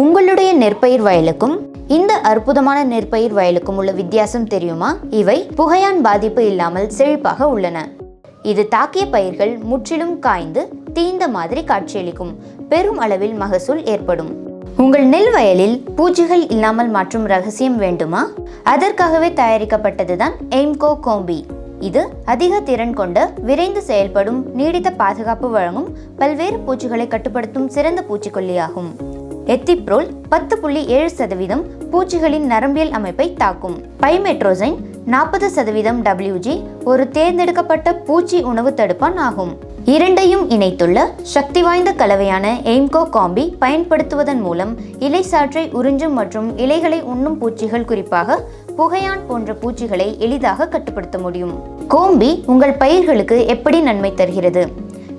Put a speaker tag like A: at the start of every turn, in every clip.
A: உங்களுடைய நெற்பயிர் வயலுக்கும் இந்த அற்புதமான நெற்பயிர் வயலுக்கும் உள்ள வித்தியாசம் தெரியுமா? இவை புகையான் பாதிப்பு இல்லாமல் செழிப்பாக உள்ளன. இது தாக்கிய பயிர்கள் முற்றிலும் காய்ந்து தீந்த மாதிரி காட்சியளிக்கும். பெரும் அளவில் மகசூல் ஏற்படும். உங்கள் நெல் வயலில் பூச்சிகள் இல்லாமல் மாற்றும் ரகசியம் வேண்டுமா? அதற்காகவே தயாரிக்கப்பட்டதுதான் எய்ம்கோ கோம்பி. இது அதிக திறன் கொண்ட விரைந்து செயல்படும் நீடித்த பாதுகாப்பு வழங்கும் பல்வேறு பூச்சிகளை கட்டுப்படுத்தும் சிறந்த பூச்சிக்கொல்லியாகும். எத்திப்ரோல் பத்து புள்ளி ஏழு சதவீதம் பூச்சிகளின் நரம்பியல் அமைப்பை தாக்கும். பைமெட்ரோசைன் நாற்பது சதவீதம் டபிள்யூஜி ஒரு தேர்ந்தெடுக்கப்பட்ட பூச்சி உணவு தடுப்பான் ஆகும். இரண்டையும் இணைத்துள்ள சக்தி வாய்ந்த கலவையான எய்ம்கோ காம்பி பயன்படுத்துவதன் மூலம் இலை சாற்றை உறிஞ்சும் மற்றும் இலைகளை உண்ணும் பூச்சிகள் குறிப்பாக புகையான் போன்ற பூச்சிகளை எளிதாக கட்டுப்படுத்த முடியும். கோம்பி உங்கள் பயிர்களுக்கு எப்படி நன்மை தருகிறது?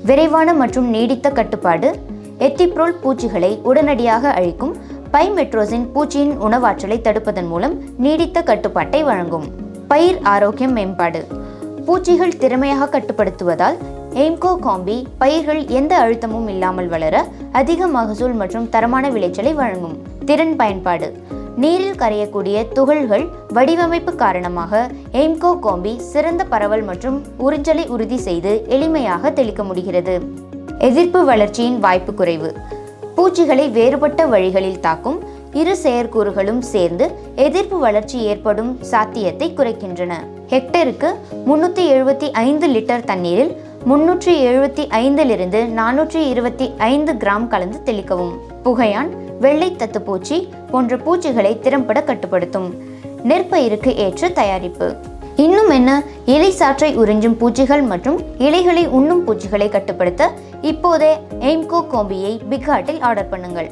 A: விரைவான மற்றும் நீடித்த கட்டுப்பாடு எத்திப்ரோல் பூச்சிகளை உடனடியாக அழிக்கும் பைமெட்ரோசின் பூச்சியின் உணவாற்றலை தடுப்பதன் மூலம் நீடித்த கட்டுப்பாட்டை வழங்கும். பயிர் ஆரோக்கியம் மேம்பாடு. பூச்சிகள் திறமையாக கட்டுப்படுத்துவதால் எய்ம்கோ காம்பி பயிர்கள் எந்த அழுத்தமும் இல்லாமல் வளர அதிக மகசூல் மற்றும் தரமான விளைச்சலை வழங்கும். திறன் பயன்பாடு. நீரில் கரையக்கூடிய துகள்கள் வடிவமைப்பு காரணமாக எய்ம்கோ கோம்பி சிறந்த பரவல் மற்றும் உறிஞ்சலை உறுதி செய்து எளிமையாக தெளிக்க முடிகிறது. எதிர்ப்பு வளர்ச்சியின் வாய்ப்பு குறைவு. பூச்சிகளை வேறுபட்ட வழிகளில் தாக்கும் இரு செயற்கூறுகளும் சேர்ந்து எதிர்ப்பு வளர்ச்சி ஏற்படும் சாத்தியத்தை குறைக்கின்றன. ஹெக்டருக்கு முன்னூற்றி எழுபத்தி ஐந்து லிட்டர் தண்ணீரில் முன்னூற்றி எழுபத்தி ஐந்திலிருந்து நானூற்றி இருபத்தி ஐந்து கிராம் கலந்து தெளிக்கவும். புகையான் வெள்ளை தத்துப்பூச்சி போன்ற பூச்சிகளை திறம்பட கட்டுப்படுத்தும். நெற்பயிருக்கு ஏற்ற தயாரிப்பு. இன்னும் என்ன? இலை சாற்றை உறிஞ்சும் பூச்சிகள் மற்றும் இலைகளை உண்ணும் பூச்சிகளை கட்டுப்படுத்த இப்போதே எய்ம்கோ கோம்பியை பிக் ஆர்டர் பண்ணுங்கள்.